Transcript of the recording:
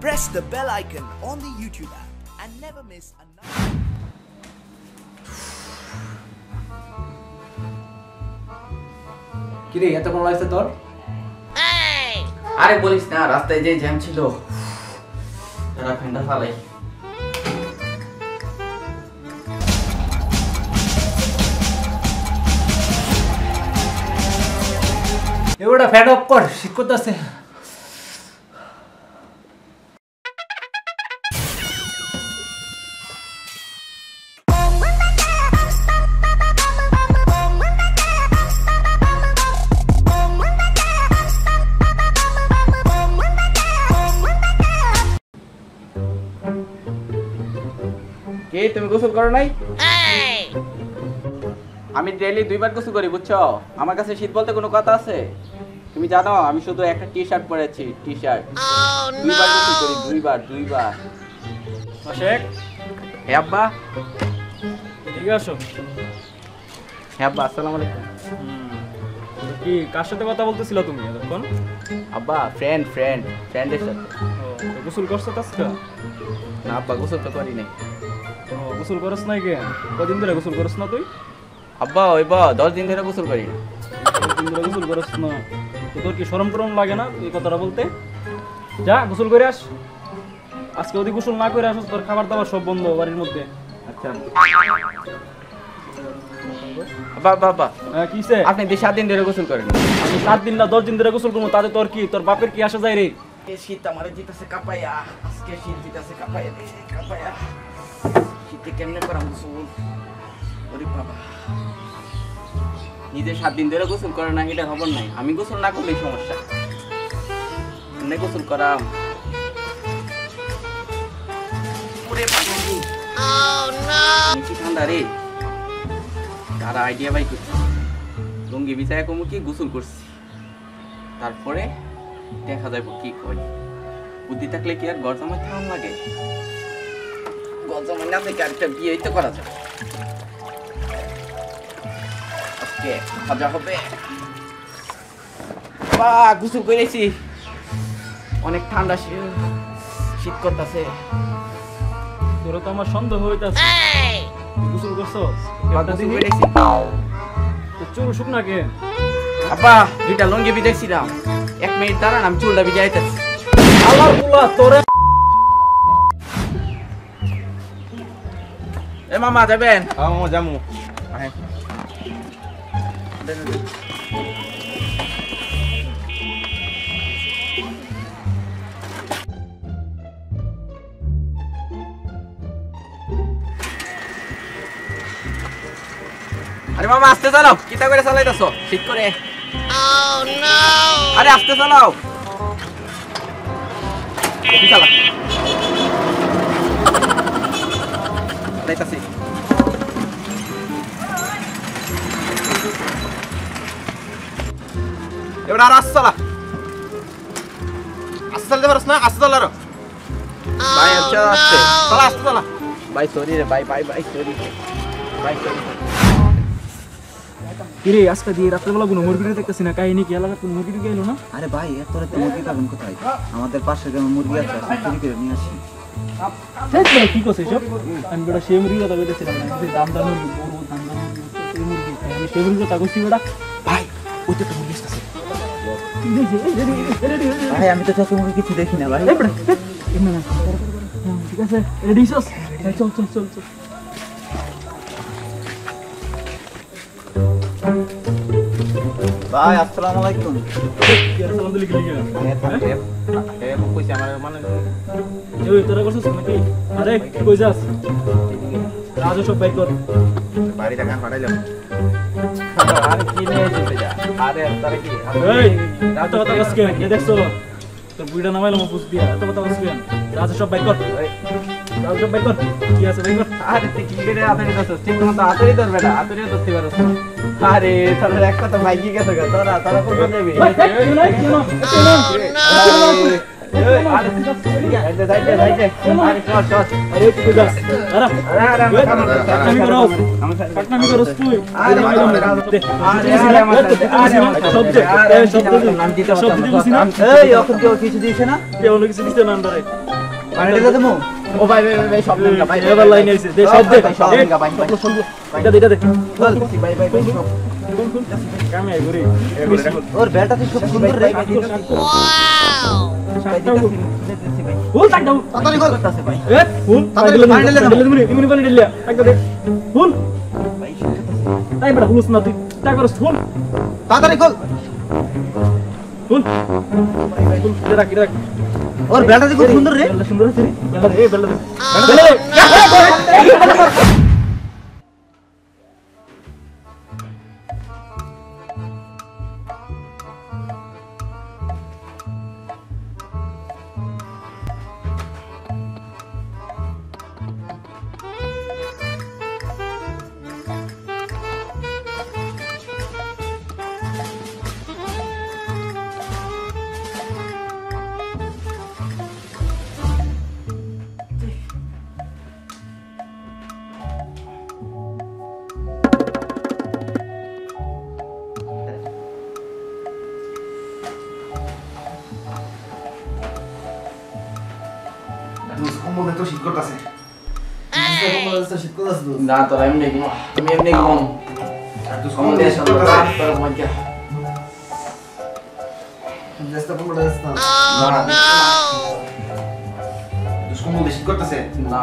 Press the bell icon on the YouTube app and never miss another. কিরে, এতক্ষণ লাগছে তোর আরে বলিস না, রাস্তায় যে জ্যাম ছিল তারা ফ্যানটা ফালাই এবারটা ফ্যান অফ কর শীত করতেছে তুমি গোসল করো নাই? আমি ডেইলি দুইবার গোসল করি বুঝছ? আমার কাছে শীত বলতে কোনো কথা আছে? তুমি জানো আমি শুধু একটা টি শার্ট পরেছি টি শার্ট দুইবার গোসল করি দুইবার দুইবার। শেখ হে আব্বা। এদিকে আসো। হে আব্বা আসসালামু আলাইকুম। কি কার সাথে কথা বলতেছিল তুমি এতক্ষণ? আব্বা ফ্রেন্ড ফ্রেন্ড ফ্রেন্ডের সাথে। তো গোসল করছ আজকে? না আব্বা গোসল তো করি নাই। গোসল করস নাই কে কদিন ধরে গোসল করস না তুই? আব্বা ওই বা দশ দিন ধরে গোসল করি না। কদিন ধরে গোসল করস না। তোর কি শরম টরম লাগে না এই কথাটা বলতে? যা গোসল করে আস। আজকে যদি গোসল না করে আসো তোর খাবার দাবার সব বন্ধ বাড়ির মধ্যে। আচ্ছা। আব্বা আব্বা আব্বা। হ্যাঁ কিসে আপনি দিয়ে সাত দিন ধরে গোসল করেন। আমি সাত দিন না দশ দিন ধরে গোসল করব তাতে তোর কি তোর বাপের কি আসা যায় রে? শীত আমার জিতাছে কাপাইয়া আজকে শীত জিতাছে কাপাইয়া কাপাইয়া। শীতে কেমনে করাম গোসল? ওরে বাবা। নিজে সাত দিন ধরে গোসল করে না এটা খবর নাই। আমি গোসল না করলেই সমস্যা। এমনি গোসল করাম? রে। আইডিয়া কি গোসল করছি। তারপরে দেখা যাবে কি কই বুদ্ধি থাকলে কি আর জামাই থাম লাগে? ঘর না থেকে আরেকটা বিয়ে তো করা যাবে। আজকে মজা হবে। বা গোসল করেছি। অনেক ঠান্ডা শীত করতেছে। তোরা তো আমার সন্দেহ হইতাছে। গোসল গোসল করেছি। তো চুল শুকনা কে? আব্বা দুইটা লঙ্গি বিদেছিলাম এক মিনিট দাঁড়ান আমি চুলটা তোরে এ মামা যাবেন? হ্যাঁ জামু আহে। আরে মামা আস্তে চালাও। কিতা করে চালাইতেছ? ঠিক করে। আরে আস্তে চালাও। কি চালা? চালাইতাছি এবার আর আসছে চালা পারস না? আসতে ভাই আচ্ছা আসছে চালা আসতে ভাই সরি রে ভাই ভাই ভাই সরি ভাই সরি কিরে আজকে দিয়ে রাত্রেবেলা কোনো মুরগিটা দেখতেছি না? কাহিনী কি? এলাকার কোনো মুরগি গেলো না? আরে ভাই এত রাতে মুরগি পাবেন কোথায়? আমাদের পাশের গ্রামে মুরগি আছে চুরি করে নিয়ে আসি। কি করছে সব? আমি বেটা সে মুরগি কথা বলেছিলাম দাম দাম মুরগি বড় দাম দাম মুরগি আমি মুরগি কথা করছি বেটা ভাই ওই তো একটা মুরগি আসতেছে। ভাই আমি তো চাষ মুরগি কিছু দেখি না ভাই। ঠিক আছে? রেডি চল চল চল চল। ভাই আসসালামু আলাইকুম। কি আর সালাম দিলি কি লিখে কইছে আমার মানে এই তোরা করছিস নাকি? আরে কি কই রাজু সব বাইক কর। বাড়ি টাকা পাঠাইলাম। আরে কি নিয়ে যেতে যা? আরে তারা কি? এই এত কথা বসকে এ দেখছ তোর বুড়িটা নামাইলাম বুঝ দিয়া। এত কথা বসকে রাজু সব বাইক কর। রাজু সব বাইক কর। কি আছে বাইক কর। আরে তুই কি করে আতরি ঠিক মতো আতরি ধরবে না আতরি ধরতে পারছ আরে তোর একটা তো মাইকি গেছে গা তোরা তোরা কোন যাবি কিছু দিয়েছে না কেউ কিছু দিতে না পানিটা দেবো। ও ভাই ভাই ভাই সব লেঙ্গা ভাই এবার লাইন আইছে দে শব্দ ভাই, সব লেঙ্গা ভাই এটা দে এটা দে। বল ভাই ভাই ভাই সব। কামে ঘুরি। ওর বেলটা তো খুব সুন্দর রে। ফুল তাক দাও। তাড়াতাড়ি বল করতেছে ভাই। এ ফুল তাড়াতাড়ি পানি ঢেলে দিলে তুমি পানি দিলে একটা দে। ফুল। তাই বড় হুলুস না তুই। তা করস ফুল। তাড়াতাড়ি বল ফুল ফুল দে রাখ রাখ ওর বেলটা তো খুব সুন্দর রে বেলা সুন্দর আছে রে বেলা দে বেলা দে বেলা দে না তোরা এমনি ঘুমা তুমি এমনি ঘুম আমাদের সাথে তোর মজা না দুষ্কর্ম বেশি করতেছে না